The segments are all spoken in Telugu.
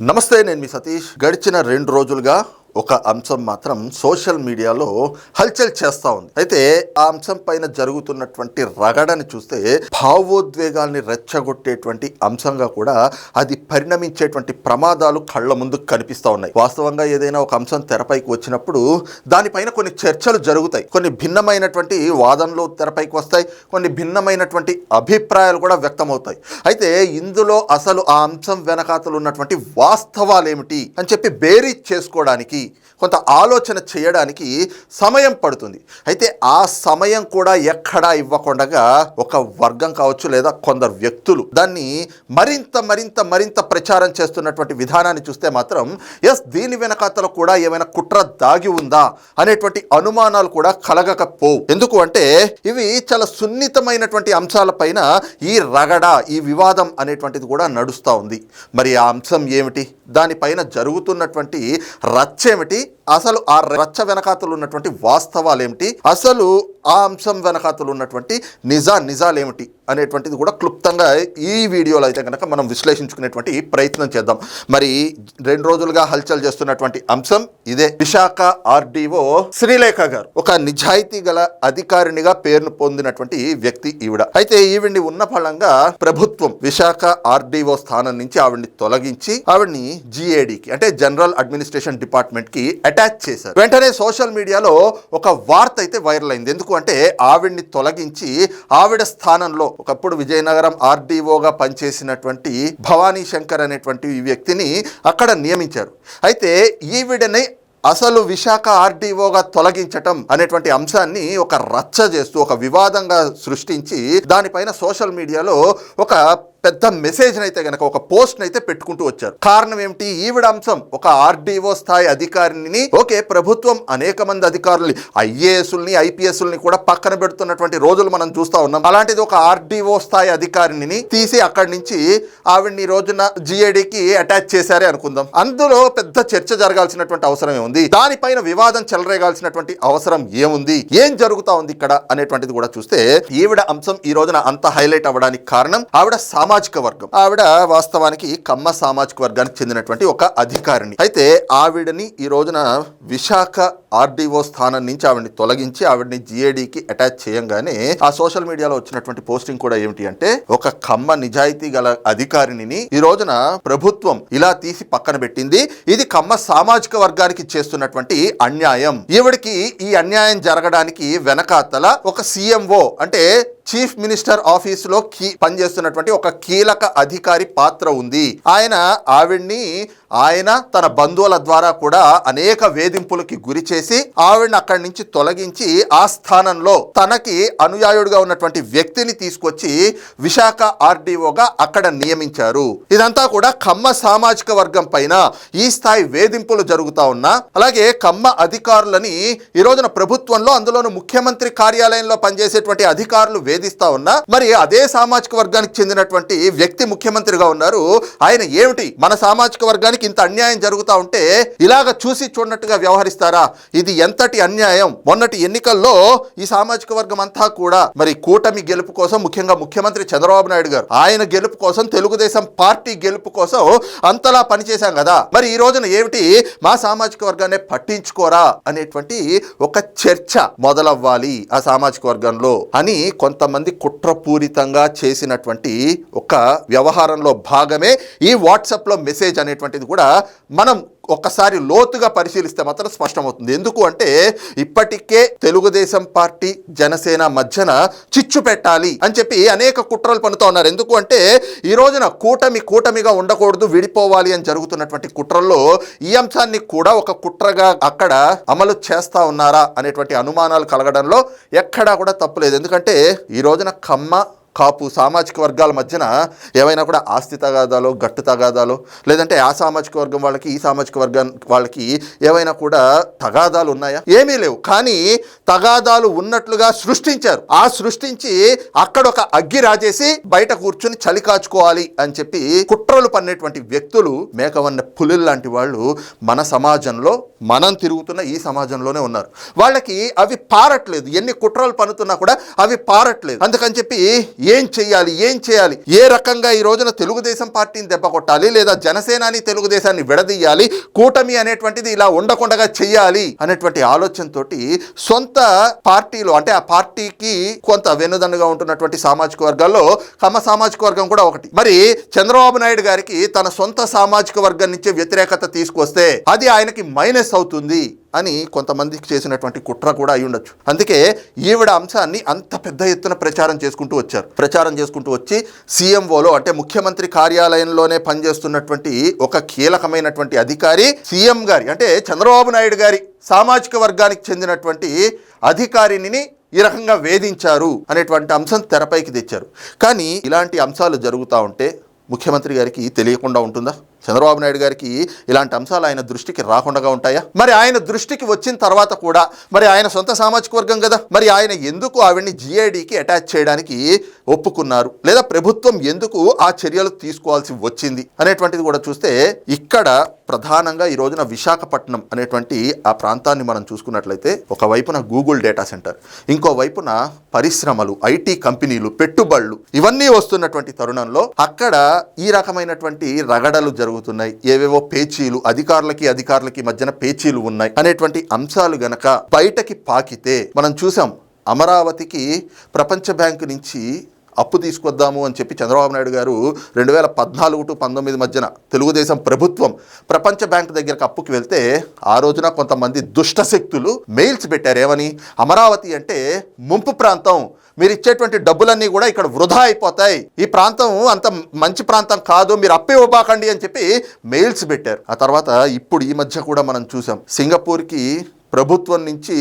నమస్తే నేను మీ సతీష్. గడిచిన రెండు రోజులుగా ఒక అంశం మాత్రం సోషల్ మీడియాలో హల్చల్ చేస్తూ ఉంది. అయితే ఆ అంశం పైన జరుగుతున్నటువంటి రగడని చూస్తే భావోద్వేగాల్ని రెచ్చగొట్టేటువంటి అంశంగా కూడా అది పరిణమించేటువంటి ప్రమాదాలు కళ్ళ ముందు కనిపిస్తూ ఉన్నాయి. వాస్తవంగా ఏదైనా ఒక అంశం తెరపైకి వచ్చినప్పుడు దానిపైన కొన్ని చర్చలు జరుగుతాయి. కొన్ని భిన్నమైనటువంటి వాదనలు తెరపైకి వస్తాయి. కొన్ని భిన్నమైనటువంటి అభిప్రాయాలు కూడా వ్యక్తమవుతాయి. అయితే ఇందులో అసలు ఆ అంశం వెనకాతలు ఉన్నటువంటి వాస్తవాలు ఏమిటి అని చెప్పి బేరీ చేసుకోవడానికి కొంత ఆలోచన చేయడానికి సమయం పడుతుంది. అయితే ఆ సమయం కూడా ఎక్కడా ఇవ్వకుండా ఒక వర్గం కావచ్చు లేదా కొందరు వ్యక్తులు దాన్ని మరింత మరింత మరింత ప్రచారం చేస్తున్నటువంటి విధానాన్ని చూస్తే మాత్రం ఎస్ దీని వెనకాతలు కూడా ఏమైనా కుట్ర దాగి ఉందా? అనేటువంటి అనుమానాలు కూడా కలగకపోవు. ఎందుకు అంటే ఇవి చాలా సున్నితమైనటువంటి అంశాలపైన ఈ రగడ ఈ వివాదం అనేటువంటిది కూడా నడుస్తూ ఉంది. మరి ఆ అంశం ఏమిటి? దానిపైన జరుగుతున్నటువంటి రచ్చ ఏమిటి? అసలు ఆ రచ్చ వెనకాతలు ఉన్నటువంటి వాస్తవాలు ఏమిటి అసలు ఆ అంశం వెనకాతలు ఉన్నటువంటి నిజా నిజాలు ఏమిటి అనేటువంటిది కూడా క్లుప్తంగా ఈ వీడియోలో అయితే కనుక మనం విశ్లేషించుకునేటువంటి ప్రయత్నం చేద్దాం. మరి రెండు రోజులుగా హల్చల్ చేస్తున్నటువంటి అంశం ఇదే. విశాఖ ఆర్డీఓ శ్రీలేఖ గారు ఒక నిజాయితీ గల అధికారినిగా పేరును పొందినటువంటి వ్యక్తి ఈవిడ. అయితే ఈవిడ్ని ఉన్న ఫలంగా ప్రభుత్వం విశాఖ ఆర్డీఓ స్థానం నుంచి ఆవిడ్ని తొలగించి ఆవిడ్ని జిఏడికి అంటే జనరల్ అడ్మినిస్ట్రేషన్ డిపార్ట్మెంట్ కి అటాచ్ చేశారు. వెంటనే సోషల్ మీడియాలో ఒక వార్త అయితే వైరల్ అయింది. ఎందుకు అంటే ఆవిడ్ని తొలగించి ఆవిడ స్థానంలో ఒకప్పుడు విజయనగరం ఆర్డీఓగా పనిచేసినటువంటి భవానీ శంకర్ అనేటువంటి ఈ వ్యక్తిని అక్కడ నియమించారు. అయితే ఈవిడని అసలు విశాఖ ఆర్డీఓగా తొలగించటం అనేటువంటి అంశాన్ని ఒక రచ్చ చేస్తూ ఒక వివాదంగా సృష్టించి దానిపైన సోషల్ మీడియాలో ఒక పెద్ద మెసేజ్ అయితే గనక ఒక పోస్ట్ అయితే పెట్టుకుంటూ వచ్చారు. కారణం ఏమిటి? ఈవిడ అంశం. ఒక ఆర్డీఓ స్థాయి అధికారిని ఓకే ప్రభుత్వం అనేక మంది అధికారుల్ని ఐఏఎస్ని ఐపీఎస్ని కూడా పక్కన పెడుతున్నటువంటి రోజులు మనం చూస్తా ఉన్నాం. అలాంటిది ఒక ఆర్డీఓ స్థాయి అధికారిని తీసి అక్కడి నుంచి ఆవిడ్ని రోజున జిఏడికి అటాచ్ చేశారే అనుకుందాం. అందులో పెద్ద చర్చ జరగాల్సినటువంటి అవసరం ఉంది దానిపైన వివాదం చెలరేగాల్సినటువంటి అవసరం ఏముంది? ఏం జరుగుతా ఉంది ఇక్కడ అనేటువంటిది కూడా చూస్తే ఈవిడ అంశం ఈ రోజున అంత హైలైట్ అవ్వడానికి కారణం ఆవిడ సామాజిక వర్గం. ఆవిడ వాస్తవానికి కమ్మ సామాజిక వర్గానికి చెందినటువంటి ఒక అధికారిని. అయితే ఆవిడని ఈ రోజున విశాఖ ఆర్డీఓ స్థానం నుంచి ఆవిడని తొలగించి ఆవిడని జిఏడికి అటాచ్ చేయంగానే ఆ సోషల్ మీడియాలో వచ్చినటువంటి పోస్టింగ్ కూడా ఏమిటి అంటే ఒక కమ్మ నిజాయితీ గల అధికారిని ఈ రోజున ప్రభుత్వం ఇలా తీసి పక్కన పెట్టింది. ఇది కమ్మ సామాజిక వర్గానికి చేస్తున్నటువంటి అన్యాయం. ఈవిడికి ఈ అన్యాయం జరగడానికి వెనకాతల ఒక సీఎంఓ అంటే చీఫ్ మినిస్టర్ ఆఫీసులో కీ పనిచేస్తున్నటువంటి ఒక కీలక అధికారి పాత్ర ఉంది. ఆయన ఆవిడ్ని ఆయన తన బంధువుల ద్వారా కూడా అనేక వేధింపులకి గురి చేసి ఆవిడని అక్కడి నుంచి తొలగించి ఆ స్థానంలో తనకి అనుయాయుడిగా ఉన్నటువంటి వ్యక్తిని తీసుకొచ్చి విశాఖ ఆర్డీఓగా అక్కడ నియమించారు. ఇదంతా కూడా కమ్మ సామాజిక వర్గం పైన ఈ స్థాయి వేధింపులు జరుగుతా ఉన్నా అలాగే కమ్మ అధికారులని ఈ రోజున ప్రభుత్వంలో అందులోనూ ముఖ్యమంత్రి కార్యాలయంలో పనిచేసేటువంటి అధికారులు వేధిస్తా ఉన్నా మరి అదే సామాజిక వర్గానికి చెందినటువంటి వ్యక్తి ముఖ్యమంత్రిగా ఉన్నారు. ఆయన ఏమిటి? మన సామాజిక వర్గానికి ఇంత అన్యాయం జరుగుతా ఉంటే ఇలాగ చూసి చూడనట్టుగా వ్యవహరిస్తారా? ఇది ఎంతటి అన్యాయం? మొన్నటి ఎన్నికల్లో ఈ సామాజిక వర్గం అంతా కూడా మరి కూటమి గెలుపు కోసం ముఖ్యంగా ముఖ్యమంత్రి చంద్రబాబు నాయుడు గారు ఆయన గెలుపు కోసం తెలుగుదేశం పార్టీ గెలుపు కోసం అంతలా పనిచేశాం కదా. మరి ఈ రోజున ఏమిటి? మా సామాజిక వర్గాన్ని పట్టించుకోరా? అనేటువంటి ఒక చర్చ మొదలవ్వాలి ఆ సామాజిక వర్గంలో అని కొంత కొంతమంది కుట్రపూరితంగా చేసినటువంటి ఒక వ్యవహారంలో భాగమే ఈ వాట్సాప్లో మెసేజ్ అనేటువంటిది కూడా మనం ఒక్కసారి లోతుగా పరిశీలిస్తే మాత్రం స్పష్టమవుతుంది. ఎందుకు అంటే ఇప్పటికే తెలుగుదేశం పార్టీ జనసేన మధ్యన చిచ్చు పెట్టాలి అని చెప్పి అనేక కుట్రలు పనుతూ ఉన్నారు. ఎందుకు అంటే ఈ రోజున కూటమి కూటమిగా ఉండకూడదు విడిపోవాలి అని జరుగుతున్నటువంటి కుట్రల్లో ఈ అంశాన్ని కూడా ఒక కుట్రగా అక్కడ అమలు చేస్తా ఉన్నారా అనేటువంటి అనుమానాలు కలగడంలో ఎక్కడా కూడా తప్పులేదు ఎందుకంటే ఈ రోజున కమ్మ కాపు సామాజిక వర్గాల మధ్యన ఏవైనా కూడా ఆస్తి తగాదాలు గట్టు తగాదాలు లేదంటే ఆ సామాజిక వర్గం వాళ్ళకి ఈ సామాజిక వర్గం వాళ్ళకి ఏవైనా కూడా తగాదాలు ఉన్నాయా? ఏమీ లేవు. కానీ తగాదాలు ఉన్నట్లుగా సృష్టించారు. ఆ సృష్టించి అక్కడ ఒక అగ్గి రాజేసి బయట కూర్చుని చలి కాచుకోవాలి అని చెప్పి కుట్రలు పన్నేటువంటి వ్యక్తులు మేకవన్న పులులు లాంటి వాళ్ళు మన సమాజంలో మనం తిరుగుతున్న ఈ సమాజంలోనే ఉన్నారు. వాళ్ళకి అవి పారట్లేదు. ఎన్ని కుట్రలు పన్నుతున్నా కూడా అవి పారట్లేదు. అందుకని చెప్పి ఏం చేయాలి ఏం చేయాలి? ఏ రకంగా ఈ రోజున తెలుగుదేశం పార్టీని దెబ్బ కొట్టాలి లేదా జనసేనాని తెలుగుదేశాన్ని విడదీయాలి కూటమి అనేటువంటిది ఇలా ఉండకుండా చెయ్యాలి అనేటువంటి ఆలోచనతోటి సొంత పార్టీలో అంటే ఆ పార్టీకి కొంత వెన్నుదన్నుగా ఉంటున్నటువంటి సామాజిక వర్గాల్లో కమ సామాజిక వర్గం కూడా ఒకటి. మరి చంద్రబాబు నాయుడు గారికి తన సొంత సామాజిక వర్గం నుంచి వ్యతిరేకత తీసుకొస్తే అది ఆయనకి మైనస్ అవుతుంది. అని కొంతమందికి చేసినటువంటి కుట్ర కూడా అయి ఉండొచ్చు. అందుకే ఈవిడ అంశాన్ని అంత పెద్ద ఎత్తున ప్రచారం చేసుకుంటూ వచ్చారు. ప్రచారం చేసుకుంటూ వచ్చి సీఎంఓలో అంటే ముఖ్యమంత్రి కార్యాలయంలోనే పనిచేస్తున్నటువంటి ఒక కీలకమైనటువంటి అధికారి సీఎం గారి అంటే చంద్రబాబు నాయుడు గారి సామాజిక వర్గానికి చెందినటువంటి అధికారిని ఈ రకంగా వేధించారు అనేటువంటి అంశం తెరపైకి తెచ్చారు. కానీ ఇలాంటి అంశాలు జరుగుతూ ఉంటే ముఖ్యమంత్రి గారికి తెలియకుండా ఉంటుందా? చంద్రబాబు నాయుడు గారికి ఇలాంటి అంశాలు ఆయన దృష్టికి రాకుండా ఉంటాయా? మరి ఆయన దృష్టికి వచ్చిన తర్వాత కూడా మరి ఆయన సొంత సామాజిక వర్గం కదా. మరి ఆయన ఎందుకు ఆవిడ్ని జీఐడికి అటాచ్ చేయడానికి ఒప్పుకున్నారు? లేదా ప్రభుత్వం ఎందుకు ఆ చర్యలు తీసుకోవాల్సి వచ్చింది? అనేటువంటిది కూడా చూస్తే ఇక్కడ ప్రధానంగా ఈ రోజున విశాఖపట్నం అనేటువంటి ఆ ప్రాంతాన్ని మనం చూసుకున్నట్లయితే ఒక వైపున గూగుల్ డేటా సెంటర్ ఇంకో వైపున పరిశ్రమలు ఐటీ కంపెనీలు పెట్టుబడులు ఇవన్నీ వస్తున్నటువంటి తరుణంలో అక్కడ ఈ రకమైనటువంటి రగడలు జరుగుతున్నాయి. ఏవేవో పేచీలు అధికారులకి అధికారులకి మధ్యన పేచీలు ఉన్నాయి అనేటువంటి అంశాలు గనక బయటకి పాకితే మనం చూసాం అమరావతికి ప్రపంచ బ్యాంకు నుంచి అప్పు తీసుకొద్దాము అని చెప్పి చంద్రబాబు నాయుడు గారు రెండు వేల పద్నాలుగు టు పంతొమ్మిది మధ్యన తెలుగుదేశం ప్రభుత్వం ప్రపంచ బ్యాంక్ దగ్గరకు అప్పుకి వెళ్తే ఆ రోజున కొంతమంది దుష్ట శక్తులు మెయిల్స్ పెట్టారు. ఏమని? అమరావతి అంటే ముంపు ప్రాంతం. మీరు ఇచ్చేటువంటి డబ్బులన్నీ కూడా ఇక్కడ వృధా అయిపోతాయి. ఈ ప్రాంతం అంత మంచి ప్రాంతం కాదు. మీరు అప్పే ఇవ్వబాకండి అని చెప్పి మెయిల్స్ పెట్టారు. ఆ తర్వాత ఇప్పుడు ఈ మధ్య కూడా మనం చూసాం. సింగపూర్కి ప్రభుత్వం నుంచి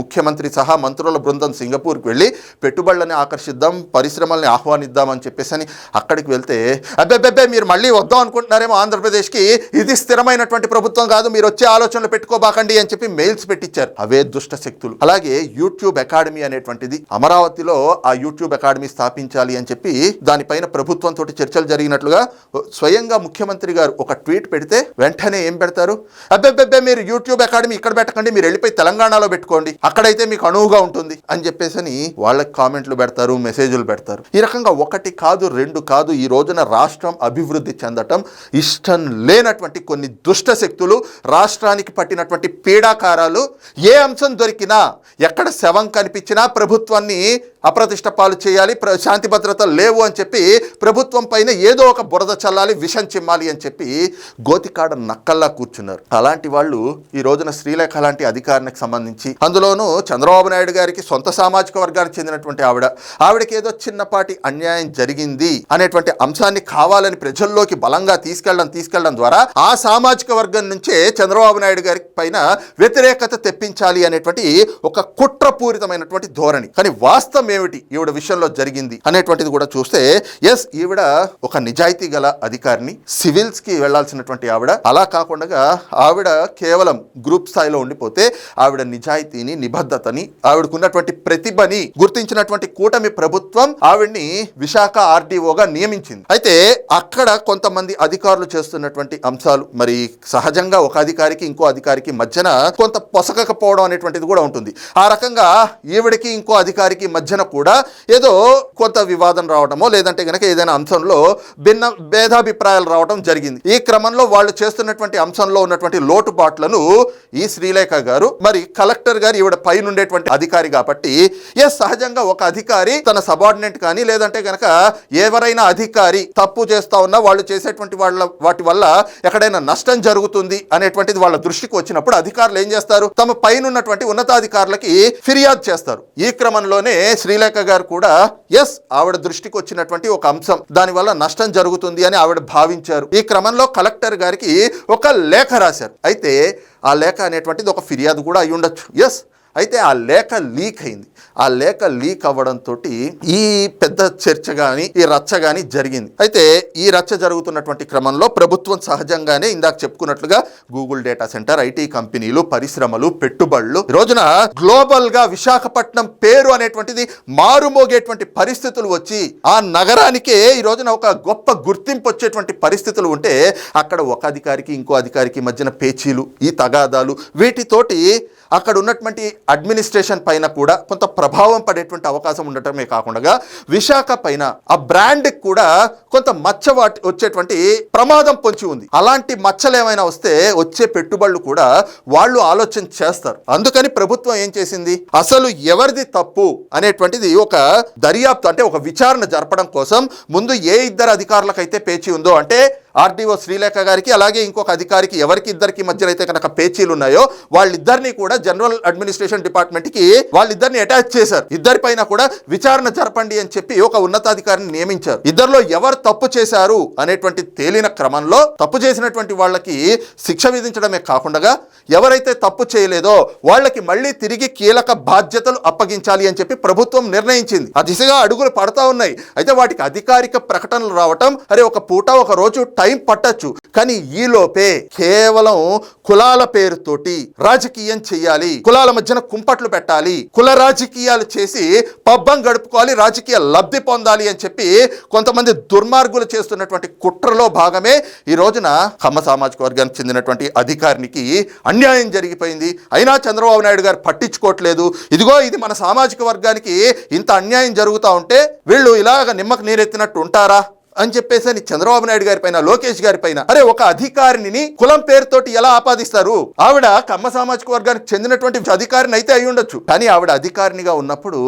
ముఖ్యమంత్రి సహా మంత్రుల బృందం సింగపూర్కి వెళ్ళి పెట్టుబడులని ఆకర్షిద్దాం పరిశ్రమల్ని ఆహ్వానిద్దాం అని చెప్పేసి అని అక్కడికి వెళ్తే అబ్బెబ్బెబ్బే మీరు మళ్ళీ వద్దాం అనుకుంటున్నారేమో ఆంధ్రప్రదేశ్కి. ఇది స్థిరమైనటువంటి ప్రభుత్వం కాదు మీరు వచ్చే ఆలోచనలు పెట్టుకోబాకండి అని చెప్పి మెయిల్స్ పెట్టించారు అవే దుష్ట శక్తులు. అలాగే యూట్యూబ్ అకాడమీ అనేటువంటిది అమరావతిలో ఆ యూట్యూబ్ అకాడమీ స్థాపించాలి అని చెప్పి దానిపైన ప్రభుత్వంతో చర్చలు జరిగినట్లుగా స్వయంగా ముఖ్యమంత్రి గారు ఒక ట్వీట్ పెడితే వెంటనే ఏం పెడతారు? అబ్బెబ్బెబ్బే మీరు యూట్యూబ్ అకాడమీ ఇక్కడ పెట్టకండి మీరు వెళ్ళిపోయి తెలంగాణలో పెట్టుకోండి. అక్కడైతే మీకు అనువుగా ఉంటుంది అని చెప్పేసి అని వాళ్ళకి కామెంట్లు పెడతారు మెసేజ్లు పెడతారు. ఈ రకంగా ఒకటి కాదు రెండు కాదు ఈ రోజున రాష్ట్రం అభివృద్ధి చెందటం ఇష్టం లేనటువంటి కొన్ని దుష్ట శక్తులు రాష్ట్రానికి పట్టినటువంటి పీడాకారాలు ఏ అంశం దొరికినా ఎక్కడ శవం కనిపించినా ప్రభుత్వాన్ని అప్రతిష్ట పాలు చేయాలి ప్ర శాంతి భద్రతలు లేవు అని చెప్పి ప్రభుత్వం పైన ఏదో ఒక బురద చల్లాలి విషం చిమ్మాలి అని చెప్పి గోతికాడ నక్కల్లా కూర్చున్నారు. అలాంటి వాళ్ళు ఈ రోజున శ్రీలేఖ లాంటి అధికారానికి సంబంధించి అందులోనూ చంద్రబాబు నాయుడు గారికి సొంత సామాజిక వర్గానికి చెందినటువంటి ఆవిడ ఆవిడకి ఏదో చిన్నపాటి అన్యాయం జరిగింది అనేటువంటి అంశాన్ని కావాలని ప్రజల్లోకి బలంగా తీసుకెళ్ళడం తీసుకెళ్ళడం ద్వారా ఆ సామాజిక వర్గం నుంచే చంద్రబాబు నాయుడు గారి పైన వ్యతిరేకత తెప్పించాలి అనేటువంటి ఒక కుట్రపూరితమైనటువంటి ధోరణి. కానీ వాస్తవం ఏమిటి ఈవిడ విషయంలో జరిగింది అనేటువంటిది కూడా చూస్తే ఎస్ ఈవిడ ఒక నిజాయితీ గల అధికారిని సివిల్స్కి వెళ్ళాల్సినటువంటి ఆవిడ. అలా కాకుండా ఆవిడ కేవలం గ్రూప్ స్థాయిలో ఉండిపోతే ఆవిడ నిజాయితీని నిబద్ధతని ఆవిడకున్నటువంటి ప్రతిభని గుర్తించినటువంటి కూటమి ప్రభుత్వం ఆవిడ్ని విశాఖ ఆర్డీఓగా నియమించింది. అయితే అక్కడ కొంతమంది అధికారులు చేస్తున్నటువంటి అంశాలు మరి సహజంగా ఒక అధికారికి ఇంకో అధికారికి మధ్యన కొంత పొసగకపోవడం అనేటువంటిది కూడా ఉంటుంది. ఆ రకంగా ఈవిడికి ఇంకో అధికారికి మధ్యన కూడా ఏదో కొంత వివాదం రావడమో లేదంటే కనుక ఏదైనా అంశంలో భిన్న భేదాభిప్రాయాలు రావడం జరిగింది. ఈ క్రమంలో వాళ్ళు చేస్తున్నటువంటి అంశంలో ఉన్నటువంటి లోటుపాట్లను ఈ శ్రీలేఖ గారు మరి కలెక్టర్ గారు ఈవిడ పైన ఉండేటువంటి అధికారి కాబట్టి ఎస్ సహజంగా ఒక అధికారి తన సబార్డినేట్ కానీ లేదంటే గనక ఎవరైనా అధికారి తప్పు చేస్తా ఉన్నా వాళ్ళు చేసేటువంటి వాళ్ళ వాటి వల్ల ఎక్కడైనా నష్టం జరుగుతుంది అనేటువంటిది వాళ్ళ దృష్టికి వచ్చినప్పుడు అధికారులు ఏం చేస్తారు? తమ పైన ఉన్నటువంటి ఉన్నతాధికారులకి ఫిర్యాదు చేస్తారు. ఈ క్రమంలోనే శ్రీలేఖ గారు కూడా ఎస్ ఆవిడ దృష్టికి వచ్చినటువంటి ఒక అంశం. దానివల్ల నష్టం జరుగుతుంది అని ఆవిడ భావించారు. ఈ క్రమంలో కలెక్టర్ గారికి ఒక లేఖ రాశారు. అయితే ఆ లేఖ అనేటువంటిది ఒక ఫిర్యాదు కూడా అయి ఉండొచ్చు ఎస్ అయితే ఆ లేఖ లీక్ అయింది. ఆ లేఖ లీక్ అవ్వడంతో ఈ పెద్ద చర్చ కానీ ఈ రచ్చ కానీ జరిగింది. అయితే ఈ రచ్చ జరుగుతున్నటువంటి క్రమంలో ప్రభుత్వం సహజంగానే ఇందాక చెప్పుకున్నట్లుగా గూగుల్ డేటా సెంటర్ ఐటీ కంపెనీలు పరిశ్రమలు పెట్టుబడులు ఈ రోజున గ్లోబల్గా విశాఖపట్నం పేరు అనేటువంటిది మారుమోగేటువంటి పరిస్థితులు వచ్చి ఆ నగరానికే ఈ రోజున ఒక గొప్ప గుర్తింపు వచ్చేటువంటి పరిస్థితులు ఉంటే అక్కడ ఒక అధికారికి ఇంకో అధికారికి మధ్యన పేచీలు ఈ తగాదాలు వీటితోటి అక్కడ ఉన్నటువంటి అడ్మినిస్ట్రేషన్ పైన కూడా కొంత ప్రభావం పడేటువంటి అవకాశం ఉండటమే కాకుండా విశాఖ పైన ఆ బ్రాండ్ కూడా కొంత మచ్చ వాటి వచ్చేటువంటి ప్రమాదం పొంచి ఉంది. అలాంటి మచ్చలు ఏమైనా వస్తే వచ్చే పెట్టుబడులు కూడా వాళ్ళు ఆలోచన చేస్తారు. అందుకని ప్రభుత్వం ఏం చేసింది? అసలు ఎవరిది తప్పు అనేటువంటిది ఒక దర్యాప్తు అంటే ఒక విచారణ జరపడం కోసం ముందు ఏ ఇద్దరు అధికారులకైతే పేచి ఉందో అంటే ఆర్డీఓ శ్రీలేఖ గారికి అలాగే ఇంకొక అధికారికి ఎవరికి ఇద్దరికి మధ్యలో అయితే కనుక పేచీలు ఉన్నాయో వాళ్ళిద్దరిని కూడా జనరల్ అడ్మినిస్ట్రేషన్ డిపార్ట్మెంట్కి వాళ్ళిద్దరిని అటాచ్ చేశారు. ఇద్దరి పైన కూడా విచారణ జరపండి అని చెప్పి ఒక ఉన్నతాధికారిని నియమించారు. ఇద్దరిలో ఎవరు తప్పు చేశారు అనేటువంటి తేలిన క్రమంలో తప్పు చేసినటువంటి వాళ్ళకి శిక్ష విధించడమే కాకుండా ఎవరైతే తప్పు చేయలేదో వాళ్ళకి మళ్ళీ తిరిగి కీలక బాధ్యతలు అప్పగించాలి అని చెప్పి ప్రభుత్వం నిర్ణయించింది. ఆ దిశగా అడుగులు పడతా ఉన్నాయి. అయితే వాటికి అధికారిక ప్రకటనలు రావటం అరే ఒక పూట ఒక రోజు టైం టైం పట్టచ్చు. కానీ ఈలోపే కేవలం కులాల పేరుతోటి రాజకీయం చేయాలి కులాల మధ్యన కుంపట్లు పెట్టాలి. కుల రాజకీయాలు చేసి పబ్బం గడుపుకోవాలి రాజకీయ లబ్ధి పొందాలి అని చెప్పి కొంతమంది దుర్మార్గులు చేస్తున్నటువంటి కుట్రలో భాగమే ఈ రోజున కమ్మ సామాజిక వర్గానికి చెందినటువంటి అధికారికి అన్యాయం జరిగిపోయింది. అయినా చంద్రబాబు నాయుడు గారు పట్టించుకోవట్లేదు. ఇదిగో ఇది మన సామాజిక వర్గానికి ఇంత అన్యాయం జరుగుతూ ఉంటే వీళ్ళు ఇలాగ నిమ్మకు నీరెత్తినట్టు ఉంటారా? అని చెప్పేసి అని చంద్రబాబు నాయుడు గారి పైన లోకేష్ గారి పైన. అరే ఒక అధికారిని కులం పేరుతోటి ఎలా ఆపాదిస్తారు? ఆవిడ కమ్మ సామాజిక వర్గానికి చెందినటువంటి అధికారిని అయితే అయి ఉండొచ్చు. కానీ ఆవిడ అధికారినిగా ఉన్నప్పుడు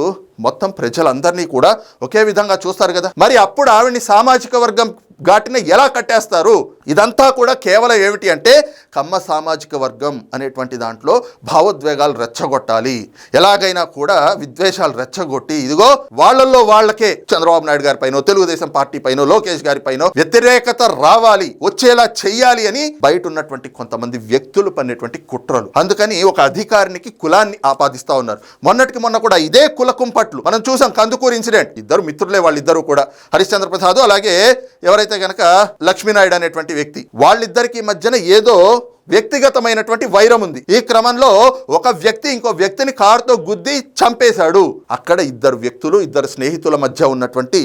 మొత్తం ప్రజలందరినీ కూడా ఒకే విధంగా చూస్తారు కదా. మరి అప్పుడు ఆవిడని సామాజిక వర్గం ఘాటిన ఎలా కట్టేస్తారు? ఇదంతా కూడా కేవలం ఏమిటి అంటే కమ్మ సామాజిక వర్గం అనేటువంటి దాంట్లో భావోద్వేగాలు రెచ్చగొట్టాలి. ఎలాగైనా కూడా విద్వేషాలు రెచ్చగొట్టి ఇదిగో వాళ్ళల్లో వాళ్ళకే చంద్రబాబు నాయుడు గారి పైన తెలుగుదేశం పార్టీ పైన లోకేష్ గారి పైన వ్యతిరేకత రావాలి వచ్చేలా చెయ్యాలి అని బయట ఉన్నటువంటి కొంతమంది వ్యక్తులు పన్నటువంటి కుట్రలు. అందుకని ఒక అధికారినికి కులాన్ని ఆపాదిస్తా ఉన్నారు. మొన్నటికి మొన్న కూడా ఇదే కుల కుంపట్లు. మనం చూసాం కందుకూరు ఇన్సిడెంట్. ఇద్దరు మిత్రులే వాళ్ళిద్దరూ కూడా. హరిశ్చంద్ర ప్రసాద్ అలాగే ఎవరైతే గనక లక్ష్మీనాయుడు అనేటువంటి వ్యక్తి. వాళ్ళిద్దరికీ మధ్యన ఏదో వ్యక్తిగతమైనటువంటి వైరం ఉంది. ఈ క్రమంలో ఒక వ్యక్తి ఇంకో వ్యక్తిని కారుతో గుద్ది చంపేశాడు. అక్కడ ఇద్దరు వ్యక్తులు ఇద్దరు స్నేహితుల మధ్య ఉన్నటువంటి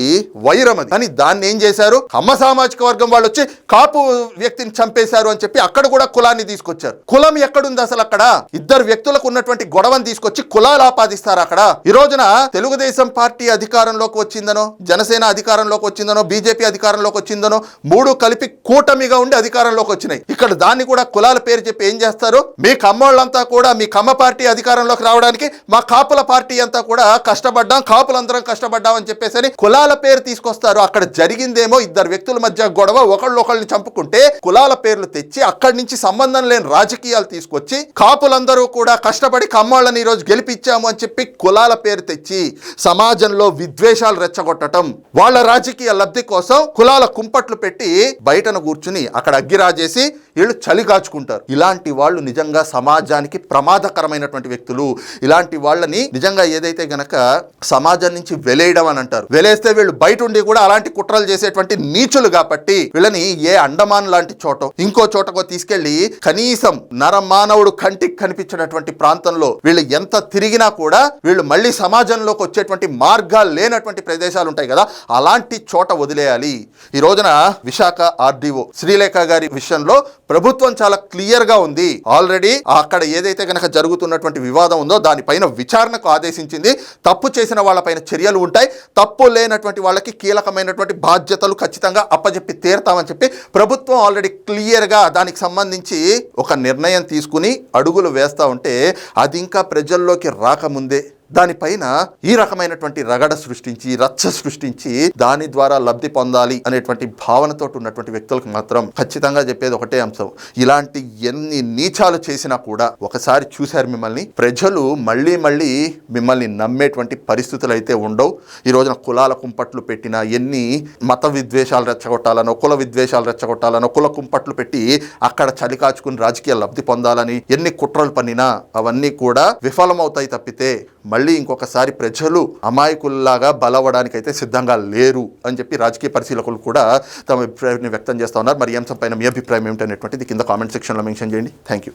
వైరం అది. కానీ దాన్ని ఏం చేశారు? అమ్మ సామాజిక వర్గం వాళ్ళు వచ్చి కాపు వ్యక్తిని చంపేశారు అని చెప్పి అక్కడ కూడా కులాన్ని తీసుకొచ్చారు. కులం ఎక్కడుంది అసలు అక్కడ? ఇద్దరు వ్యక్తులకు ఉన్నటువంటి గొడవని తీసుకొచ్చి కులాలు ఆపాదిస్తారు అక్కడ. ఈ రోజున తెలుగుదేశం పార్టీ అధికారంలోకి వచ్చిందనో జనసేన అధికారంలోకి వచ్చిందనో బీజేపీ అధికారంలోకి వచ్చిందనో మూడు కలిపి కూటమిగా ఉండి అధికారంలోకి వచ్చినాయి. ఇక్కడ దాన్ని కూడా కులాల పేరు చెప్పి ఏం చేస్తారు మీ కమ్మోళ్ళంతా కూడా మీ కమ్మ పార్టీ అధికారంలోకి రావడానికి మా కాపుల పార్టీ అంతా కూడా కష్టపడ్డాం కాపులందరం కష్టపడ్డాం అని చెప్పేసి అని కులాల పేరు తీసుకొస్తారు. అక్కడ జరిగిందేమో ఇద్దరు వ్యక్తుల మధ్య గొడవ ఒకళ్ళు ఒకళ్ళని చంపుకుంటే కులాల పేర్లు తెచ్చి అక్కడి నుంచి సంబంధం లేని రాజకీయాలు తీసుకొచ్చి కాపులందరూ కూడా కష్టపడి కమ్మోళ్ళని ఈరోజు గెలిపించాము అని చెప్పి కులాల పేరు తెచ్చి సమాజంలో విద్వేషాలు రెచ్చగొట్టడం వాళ్ళ రాజకీయ లబ్ధి కోసం కులాల కుంపట్లు పెట్టి బయటను కూర్చుని అక్కడ అగ్గిరాజేసి వీళ్ళు చలిగాచుకుంటారు ఉంటారు. ఇలాంటి వాళ్ళు నిజంగా సమాజానికి ప్రమాదకరమైనటువంటి వ్యక్తులు. ఇలాంటి వాళ్ళని నిజంగా ఏదైతే గనక సమాజం నుంచి వెలేయడం అని అంటారు. వెలేస్తే వీళ్ళు బయట ఉండి కూడా అలాంటి కుట్రలు చేసేటువంటి నీచులు కాబట్టి వీళ్ళని ఏ అండమాన్ లాంటి చోట ఇంకో చోటకో తీసుకెళ్ళి కనీసం నరమానవుడు కంటికి కనిపించినటువంటి ప్రాంతంలో వీళ్ళు ఎంత తిరిగినా కూడా వీళ్ళు మళ్ళీ సమాజంలోకి వచ్చేటువంటి మార్గాలు లేనటువంటి ప్రదేశాలు ఉంటాయి కదా అలాంటి చోట వదిలేయాలి. ఈ రోజున విశాఖ ఆర్డీఓ శ్రీలేఖ గారి విషయంలో ప్రభుత్వం చాలా క్లియర్గా ఉంది. ఆల్రెడీ అక్కడ ఏదైతే గనక జరుగుతున్నటువంటి వివాదం ఉందో దానిపైన విచారణకు ఆదేశించింది. తప్పు చేసిన వాళ్ళపైన చర్యలు ఉంటాయి. తప్పు లేనటువంటి వాళ్ళకి కీలకమైనటువంటి బాధ్యతలు ఖచ్చితంగా అప్పజెప్పి తీరతామని చెప్పి ప్రభుత్వం ఆల్రెడీ క్లియర్గా దానికి సంబంధించి ఒక నిర్ణయం తీసుకుని అడుగులు వేస్తూ ఉంటే అది ఇంకా ప్రజల్లోకి రాకముందే దానిపైన ఈ రకమైనటువంటి రగడ సృష్టించి రచ్చ సృష్టించి దాని ద్వారా లబ్ధి పొందాలి అనేటువంటి భావనతో ఉన్నటువంటి వ్యక్తులకు మాత్రం ఖచ్చితంగా చెప్పేది ఒకటే అంశం. ఇలాంటి ఎన్ని నీచాలు చేసినా కూడా ఒకసారి చూశారు మిమ్మల్ని ప్రజలు మళ్ళీ మళ్ళీ మిమ్మల్ని నమ్మేటువంటి పరిస్థితులు అయితే ఉండవు. ఈ రోజున కులాల కుంపట్లు పెట్టిన ఎన్ని మత విద్వేషాలు రెచ్చగొట్టాలనో కుల విద్వేషాలు రెచ్చగొట్టాలనో కుల కుంపట్లు పెట్టి అక్కడ చలి కాచుకుని రాజకీయ లబ్ధి పొందాలని ఎన్ని కుట్రలు పన్నినా అవన్నీ కూడా విఫలమవుతాయి తప్పితే మళ్ళీ మళ్ళీ ఇంకొకసారి ప్రజలు అమాయకుల్లాగా బలవడానికైతే సిద్ధంగా లేరు అని చెప్పి రాజకీయ పరిశీలకులు కూడా తమ అభిప్రాయాన్ని వ్యక్తం చేస్తూ ఉన్నారు. మరి ఈ అంశం పైన మీ అభిప్రాయం ఏమిటనేటువంటిది కింద కామెంట్ సెక్షన్లో మెన్షన్ చేయండి. Thank you